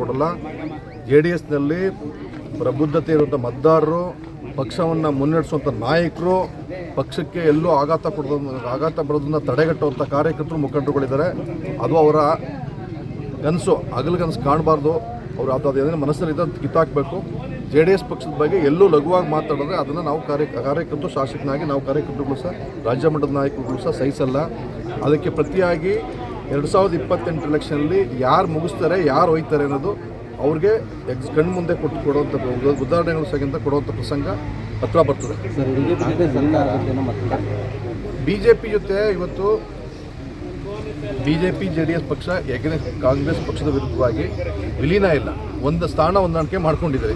ಕೊಡಲ್ಲ. J D ಎಸ್ನಲ್ಲಿ ಪ್ರಬುದ್ಧತೆ ಇರುವಂಥ ಮತದಾರರು, ಪಕ್ಷವನ್ನು ಮುನ್ನಡೆಸುವಂಥ ನಾಯಕರು, ಪಕ್ಷಕ್ಕೆ ಎಲ್ಲೂ ಆಘಾತ ಕೊಡೋದು ಆಘಾತ ಬರೋದನ್ನು ತಡೆಗಟ್ಟುವಂಥ ಕಾರ್ಯಕರ್ತರು, ಮುಖಂಡರುಗಳಿದ್ದಾರೆ. ಅದು ಅವರ ಕನಸು ಹಗಲುಗನಸು ಕಾಣಬಾರ್ದು. ಅವರು ಅದು ಅದೇನೇ ಮನಸ್ಸಲ್ಲಿ ಇದ್ದ ಕಿತ್ತಾಕಬೇಕು. ಜೆ ಡಿ ಎಸ್ ಪಕ್ಷದ ಬಗ್ಗೆ ಎಲ್ಲೂ ಲಘುವಾಗಿ ಮಾತಾಡಿದ್ರೆ ಅದನ್ನು ನಾವು ಕಾರ್ಯ, ಕಾರ್ಯಕರ್ತರು, ಶಾಸಕನಾಗಿ ನಾವು ಕಾರ್ಯಕರ್ತರುಗಳು ಸಹ, ರಾಜ್ಯ ಮಟ್ಟದ ನಾಯಕರುಗಳು ಸಹ ಸಹಿಸಲ್ಲ. ಅದಕ್ಕೆ ಪ್ರತಿಯಾಗಿ ಎರಡು ಸಾವಿರದ ಇಪ್ಪತ್ತೆಂಟು ಎಲೆಕ್ಷನಲ್ಲಿ ಯಾರು ಮುಗಿಸ್ತಾರೆ ಯಾರು ಹೋಯ್ತಾರೆ ಅನ್ನೋದು ಅವ್ರಿಗೆ ಎಕ್ಸ್ ಕಣ್ಣು ಮುಂದೆ ಕೊಟ್ಟು ಕೊಡುವಂಥ ಉದ- ಉದಾಹರಣೆಗಳು ಸಹಿತ ಕೊಡುವಂಥ ಪ್ರಸಂಗ ಹತ್ರ ಬರ್ತದೆ. ಬಿ ಜೆ ಪಿ ಜೊತೆ ಇವತ್ತು B J P J D S ಪಕ್ಷ ಎಗ್ನೆಸ್ ಕಾಂಗ್ರೆಸ್ ಪಕ್ಷದ ವಿರುದ್ಧವಾಗಿ ವಿಲೀನ ಇಲ್ಲ. ಒಂದು ಸ್ಥಾನ ಹೊಂದಾಣಿಕೆ ಮಾಡ್ಕೊಂಡಿದ್ದಾರೆ.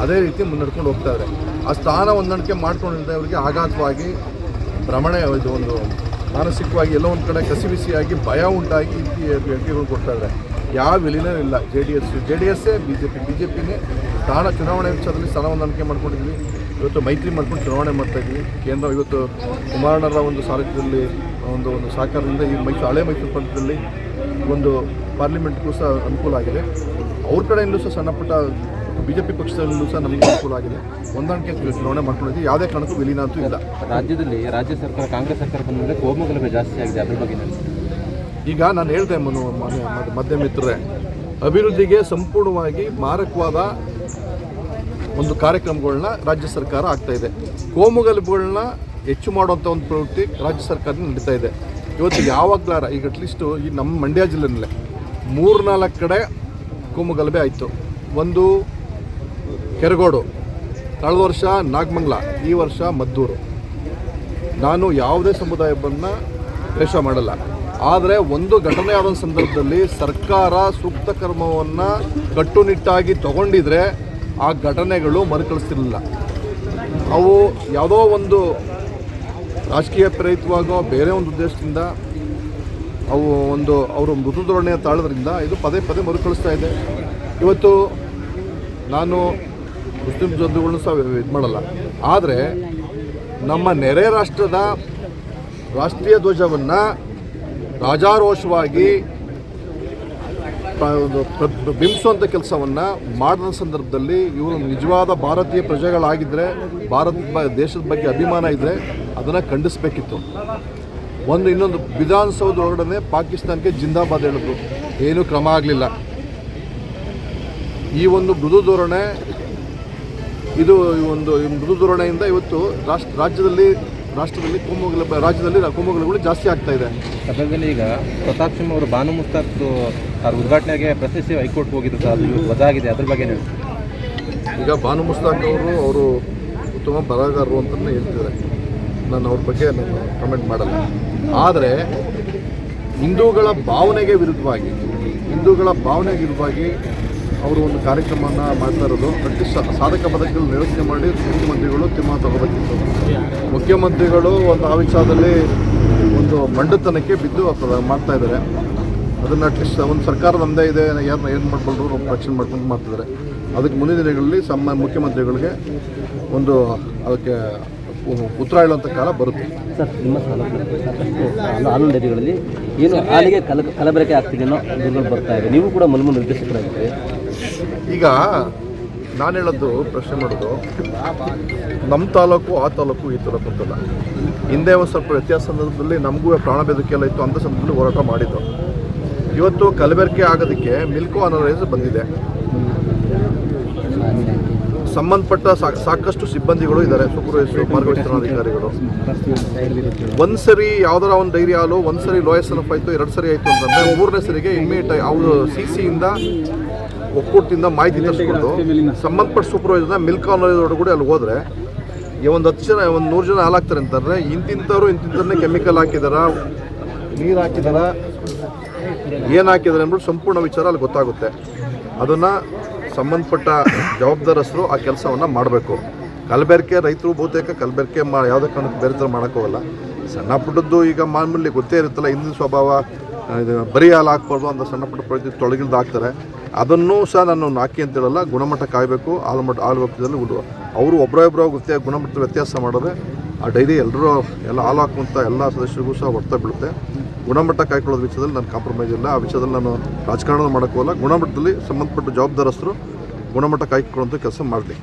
ಅದೇ ರೀತಿ ಮುನ್ನಡ್ಕೊಂಡು ಹೋಗ್ತಾ ಇದ್ದಾರೆ. ಆ ಸ್ಥಾನ ಹೊಂದಾಣಿಕೆ ಮಾಡ್ಕೊಂಡಿದ್ದವರಿಗೆ ಆಘಾತವಾಗಿ ಭ್ರಮಣೆ ಇದು ಒಂದು ಮಾನಸಿಕವಾಗಿ ಎಲ್ಲೋ ಒಂದು ಕಡೆ ಕಸಿಬಿಸಿಯಾಗಿ ಭಯ ಉಂಟಾಗಿ ಕೊಡ್ತಾ ಇದ್ದಾರೆ ಯಾವ ವಿಲೀನ ಇಲ್ಲ. J D S J D essay B J P B J ಪಿನೇ ಸ್ಥಾನ ಚುನಾವಣೆ ವಿಚಾರದಲ್ಲಿ ಸ್ಥಾನ ಹೊಂದಾಣಿಕೆ ಮಾಡ್ಕೊಂಡಿದ್ವಿ. ಇವತ್ತು ಮೈತ್ರಿ ಮಾಡ್ಕೊಂಡು ಚುನಾವಣೆ ಮಾಡ್ತಾ ಇದ್ವಿ. ಕೇಂದ್ರ ಇವತ್ತು ಕುಮಾರಣ್ಣರ ಒಂದು ಸಾರಥ್ಯದಲ್ಲಿ, ಒಂದು ಒಂದು ಸಹಕಾರದಿಂದ ಈ ಮೈತ್ರಿ ಹಳೆ ಮೈತ್ರಿ ಪ್ರಾಂತ್ಯದಲ್ಲಿ ಒಂದು ಪಾರ್ಲಿಮೆಂಟ್ಗೂ ಸಹ ಅನುಕೂಲ ಆಗಿದೆ. ಅವ್ರ ಕಡೆಯಿಂದಲೂ ಸಹ ಸಣ್ಣ ಪುಟ್ಟ ಬಿ ಜೆ ಪಿ ಪಕ್ಷದಲ್ಲೂ ಸಹ ನಮಗೆ ಅನುಕೂಲ ಆಗಿದೆ. ಹೊಂದಾಣಿಕೆ ಚುನಾವಣೆ ಮಾಡ್ಕೊಂಡಿದ್ದು ಯಾವುದೇ ಕಾರಣಕ್ಕೂ ವಿಲೀನ ಅಂತೂ ಇಲ್ಲ. ರಾಜ್ಯದಲ್ಲಿ ರಾಜ್ಯ ಸರ್ಕಾರ ಕಾಂಗ್ರೆಸ್ ಸರ್ಕಾರ ಬಂದ ಮೇಲೆ ಕೋಮುಗಲಭೆ ಜಾಸ್ತಿ ಆಗಿದೆ ಅದ್ರ ಬಗ್ಗೆ? ಈಗ ನಾನು ಹೇಳ್ದೆ ಮಧ್ಯ ಮಿತ್ರರೇ ಅಭಿವೃದ್ಧಿಗೆ ಸಂಪೂರ್ಣವಾಗಿ ಮಾರಕವಾದ ಒಂದು ಕಾರ್ಯಕ್ರಮಗಳನ್ನ ರಾಜ್ಯ ಸರ್ಕಾರ ಆಗ್ತಾ ಇದೆ. ಕೋಮುಗಲಭೆಗಳನ್ನ ಹೆಚ್ಚು ಮಾಡುವಂಥ ಒಂದು ಪ್ರವೃತ್ತಿ ರಾಜ್ಯ ಸರ್ಕಾರ ನಡೀತಾ ಇದೆ. ಇವತ್ತು ಯಾವಾಗಲಾರ ಈಗ ಅಟ್ಲೀಸ್ಟು ಈ ನಮ್ಮ ಮಂಡ್ಯ ಜಿಲ್ಲೆನಲ್ಲೇ ಮೂರ್ನಾಲ್ಕು ಕಡೆ ಕೋಮುಗಲಭೆ ಆಯಿತು. ಒಂದು ಕೆರಗೋಡು ಕಳೆದ ವರ್ಷ ನಾಗಮಂಗ್ಲ, ಈ ವರ್ಷ ಮದ್ದೂರು. ನಾನು ಯಾವುದೇ ಸಮುದಾಯವನ್ನು ದ್ವೇಷ ಮಾಡಲ್ಲ. ಆದರೆ ಒಂದು ಘಟನೆ ಆದ ಸಂದರ್ಭದಲ್ಲಿ ಸರ್ಕಾರ ಸೂಕ್ತ ಕ್ರಮವನ್ನು ಕಟ್ಟುನಿಟ್ಟಾಗಿ ತಗೊಂಡಿದ್ರೆ ಆ ಘಟನೆಗಳು ಮರುಕಳಿಸ್ತಿರಲಿಲ್ಲ. ಅವು ಯಾವುದೋ ಒಂದು ರಾಜಕೀಯ ಪ್ರೇರಿತವಾಗೋ ಬೇರೆ ಒಂದು ಉದ್ದೇಶದಿಂದ ಅವು ಒಂದು, ಅವರು ಮೃದು ಧೋರಣೆ ತಾಳೋದ್ರಿಂದ ಇದು ಪದೇ ಪದೇ ಮರುಕಳಿಸ್ತಾ ಇದೆ. ಇವತ್ತು ನಾನು ಮುಸ್ಲಿಂ ಬಂಧುಗಳನ್ನೂ ಸಹ ಇದು ಮಾಡಲ್ಲ. ಆದರೆ ನಮ್ಮ ನೆರೆ ರಾಷ್ಟ್ರದ ರಾಷ್ಟ್ರೀಯ ಧ್ವಜವನ್ನು ರಾಜಾರೋಷವಾಗಿ ಬಿಂಬಿಸುವಂಥ ಕೆಲಸವನ್ನು ಮಾಡಿದ ಸಂದರ್ಭದಲ್ಲಿ ಇವರು ನಿಜವಾದ ಭಾರತೀಯ ಪ್ರಜೆಗಳಾಗಿದ್ದರೆ ಭಾರತ ದೇಶದ ಬಗ್ಗೆ ಅಭಿಮಾನ ಇದ್ದರೆ ಅದನ್ನು ಖಂಡಿಸಬೇಕಿತ್ತು. ಒಂದು ಇನ್ನೊಂದು ವಿಧಾನಸೌಧ ಒಳಗಡೆ ಪಾಕಿಸ್ತಾನಕ್ಕೆ ಜಿಂದಾಬಾದ್ ಹೇಳಿದ್ರು. ಏನೂ ಕ್ರಮ ಆಗಲಿಲ್ಲ. ಈ ಒಂದು ಮೃದು ಧೋರಣೆ ಇದು ಈ ಒಂದು ಈ ಮೃದು ಧೋರಣೆಯಿಂದ ಇವತ್ತು ರಾಷ್ಟ್ರ ರಾಜ್ಯದಲ್ಲಿ ರಾಷ್ಟ್ರದಲ್ಲಿ ಕೋಮುಗಲ ರಾಜ್ಯದಲ್ಲಿ ಕೋಮುಗಲಗಳು ಜಾಸ್ತಿ ಆಗ್ತಾ ಇದೆ. ಸದ್ಯದಲ್ಲಿ ಈಗ ಪ್ರತಾಪ್ ಸಿಂಹ ಅವರು ಬಾನು ಮುಸ್ತಾಕ್ ಅವ್ರ ಉದ್ಘಾಟನೆಗೆ ಪ್ರಶಸ್ತಿ ಹೈಕೋರ್ಟ್ ಹೋಗಿದ್ರು ಸರ್ ಅದು ಬದಲಾಗಿದೆ ವಜಾಗಿದೆ. ಅದ್ರ ಬಗ್ಗೆ ನೀವು ಈಗ ಬಾನು ಮುಸ್ತಾಕ್ ಅವರು ಅವರು ಉತ್ತಮ ಬರಹಗಾರರು ಅಂತಲೇ ಹೇಳ್ತಿದ್ದಾರೆ. ನಾನು ಅವ್ರ ಬಗ್ಗೆ ನಾನು ಕಮೆಂಟ್ ಮಾಡಲ್ಲ. ಆದರೆ ಹಿಂದೂಗಳ ಭಾವನೆಗೆ ವಿರುದ್ಧವಾಗಿ ಹಿಂದೂಗಳ ಭಾವನೆಗೆ ವಿರುದ್ಧವಾಗಿ ಅವರು ಒಂದು ಕಾರ್ಯಕ್ರಮವನ್ನು ಮಾಡ್ತಾ ಇರೋದು. ಅಟ್ಲೀಸ್ಟ್ ಸಾಧಕ ಪದಕಗಳು ನಿರಸನೆ ಮಾಡಿ ಮುಖ್ಯಮಂತ್ರಿಗಳು ತೀರ್ಮಾನ ತಗೋಬೇಕಿತ್ತು. ಮುಖ್ಯಮಂತ್ರಿಗಳು ಒಂದು ಆ ವಿಚಾರದಲ್ಲಿ ಒಂದು ಮಂಡತನಕ್ಕೆ ಬಿದ್ದು ಮಾಡ್ತಾ ಇದ್ದಾರೆ. ಅದನ್ನು ಅಟ್ಲೀಸ್ಟ್ ಒಂದು ಸರ್ಕಾರ ನಮ್ಮದೇ ಇದೆ ಯಾರನ್ನ ಏನು ಮಾಡ್ಕೊಂಡ್ರು ನಾವು ರಕ್ಷಣೆ ಮಾಡ್ಕೊಂಡು ಮಾಡ್ತಿದ್ದಾರೆ. ಅದಕ್ಕೆ ಮುಂದಿನ ದಿನಗಳಲ್ಲಿ ಸಮ್ಮ ಮುಖ್ಯಮಂತ್ರಿಗಳಿಗೆ ಒಂದು ಅದಕ್ಕೆ ಉತ್ತರ ಹೇಳುವಂಥ ಕಾಲ ಬರುತ್ತೆ. ಸರ್ ನಿಮ್ಮ ಸಾಲ ಸಾಕಷ್ಟು ಹಾಲು ಡೈರಿಗಳಲ್ಲಿ ಏನು ಹಾಲಿಗೆ ಕಲ ಕಲಬೆರಕೆ ಆಗ್ತಿದೆಯೋ ಅನ್ನೋ ದೂರುಗಳು ಬರ್ತಾ ಇದೆ. ನೀವು ಕೂಡ ಮಲ್ಮು ನಿರ್ದೇಶಕರಾಗಿದ್ದೀರಿ. ಈಗ ನಾನು ಹೇಳೋದು ಪ್ರಶ್ನೆ ಮಾಡೋದು. ನಮ್ಮ ತಾಲೂಕು ಆ ತಾಲೂಕು ಈ ತಾಲೂಕು ಅಂತಲ್ಲ ಹಿಂದೆ ಒಂದು ಸ್ವಲ್ಪ ವ್ಯತ್ಯಾಸ ಸಂದರ್ಭದಲ್ಲಿ ನಮಗೂ ಪ್ರಾಣ ಬೆದರಿಕೆಲ್ಲ ಇತ್ತು ಅಂಥ ಸಂದರ್ಭದಲ್ಲಿ ಹೋರಾಟ ಮಾಡಿದ್ದು. ಇವತ್ತು ಕಲಬೆರಕೆ ಆಗೋದಕ್ಕೆ ಮಿಲ್ಕೋ ಅನರೈಸ್ ಬಂದಿದೆ. ಸಂಬಂಧಪಟ್ಟ ಸಾಕಷ್ಟು ಸಿಬ್ಬಂದಿಗಳು ಇದ್ದಾರೆ. ಸೂಪರ್ವೈಸರು ಮಾರ್ಗದರ್ಶನಾಧಿಕಾರಿಗಳು ಒಂದ್ಸರಿ ಯಾವ್ದಾರ ಒಂದು ಡೈರಿ ಹಾಲು ಒಂದ್ಸರಿ ಲೋಯಸ್ ಎಫ್ ಆಯಿತು ಎರಡು ಸರಿ ಆಯಿತು ಅಂತಂದ್ರೆ ಮೂರನೇ ಸರಿಗೆ ಇಮ್ಮಿಡಿಯೇಟ್ ಅವರು ಸಿ ಸಿಯಿಂದ ಒಕ್ಕೂಟದಿಂದ ಮಾಹಿತಿ ತರಿಸ್ಕೊಂಡು ಸಂಬಂಧಪಟ್ಟ ಸೂಪರ್ವೈಸರ್ನ ಮಿಲ್ಕ್ ಕೂಡ ಅಲ್ಲಿ ಹೋದ್ರೆ ಒಂದು ಹತ್ತು ಜನ, ಒಂದು ನೂರು ಜನ ಹಾಲಾಗ್ತಾರೆ ಅಂತಂದ್ರೆ ಇಂತಿಂಥವ್ರು ಇಂತಿಂಥವ್ರನ್ನೇ ಕೆಮಿಕಲ್ ಹಾಕಿದಾರ, ನೀರು ಹಾಕಿದಾರ, ಏನು ಹಾಕಿದಾರೆ ಅಂದ್ಬಿಟ್ಟು ಸಂಪೂರ್ಣ ವಿಚಾರ ಅಲ್ಲಿ ಗೊತ್ತಾಗುತ್ತೆ. ಅದನ್ನು ಸಂಬಂಧಪಟ್ಟ ಜವಾಬ್ದಾರಸ್ಥರು ಆ ಕೆಲಸವನ್ನು ಮಾಡಬೇಕು. ಕಲಬೆರಕೆ ರೈತರು ಬಹುತೇಕ ಕಲಬೆರಕೆ ಮಾ ಯಾವುದೇ ಕಾರಣಕ್ಕೆ ಬೇರೆ ಥರ ಮಾಡೋಕ್ಕೋಗಲ್ಲ. ಸಣ್ಣ ಪುಟ್ಟದ್ದು ಈಗ ಮಾಮೂಲಿ ಗೊತ್ತೇ ಇರುತ್ತಲ್ಲ, ಹಿಂದಿನ ಸ್ವಭಾವ ಬರೀ ಹಾಲು ಹಾಕ್ಬಾರ್ದು ಅಂತ ಸಣ್ಣ ಪುಟ್ಟ ಪ್ರತಿ ತೊಳಗಿಲ್ದು ಹಾಕ್ತಾರೆ. ಅದನ್ನೂ ಸಹ ನಾನು ಹಾಕಿ ಅಂತ ಹೇಳಲ್ಲ, ಗುಣಮಟ್ಟ ಕಾಯಬೇಕು, ಹಾಲು ಮಟ್ಟ, ಹಾಲು ಒಪ್ಪದಲ್ಲಿ ಉಡು ಅವರು ಒಬ್ಬರೊಬ್ಬರ ಗೊತ್ತೇ ಗುಣಮಟ್ಟದ ವ್ಯತ್ಯಾಸ ಮಾಡಿದ್ರೆ ಆ ಡೈರಿ ಎಲ್ಲರೂ ಎಲ್ಲ ಹಾಲು ಹಾಕುವಂಥ ಎಲ್ಲ ಸದಸ್ಯರಿಗೂ ಸಹ ಹೊರ್ತಾ ಬೀಳುತ್ತೆ. ಗುಣಮಟ್ಟ ಕಾಯ್ಕೊಳ್ಳೋದು ವಿಷಯದಲ್ಲಿ ನಾನು ಕಾಂಪ್ರಮೈಸ್ ಇಲ್ಲ. ಆ ವಿಷಯದಲ್ಲಿ ನಾನು ರಾಜಕಾರಣ ಮಾಡೋಕ್ಕಲ್ಲ ಗುಣಮಟ್ಟದಲ್ಲಿ ಸಂಬಂಧಪಟ್ಟ ಜವಾಬ್ದಾರಸ್ಥರು ಗುಣಮಟ್ಟ ಕಾಯ್ಕೊಳ್ಳುವಂಥ ಕೆಲಸ ಮಾಡಲಿ.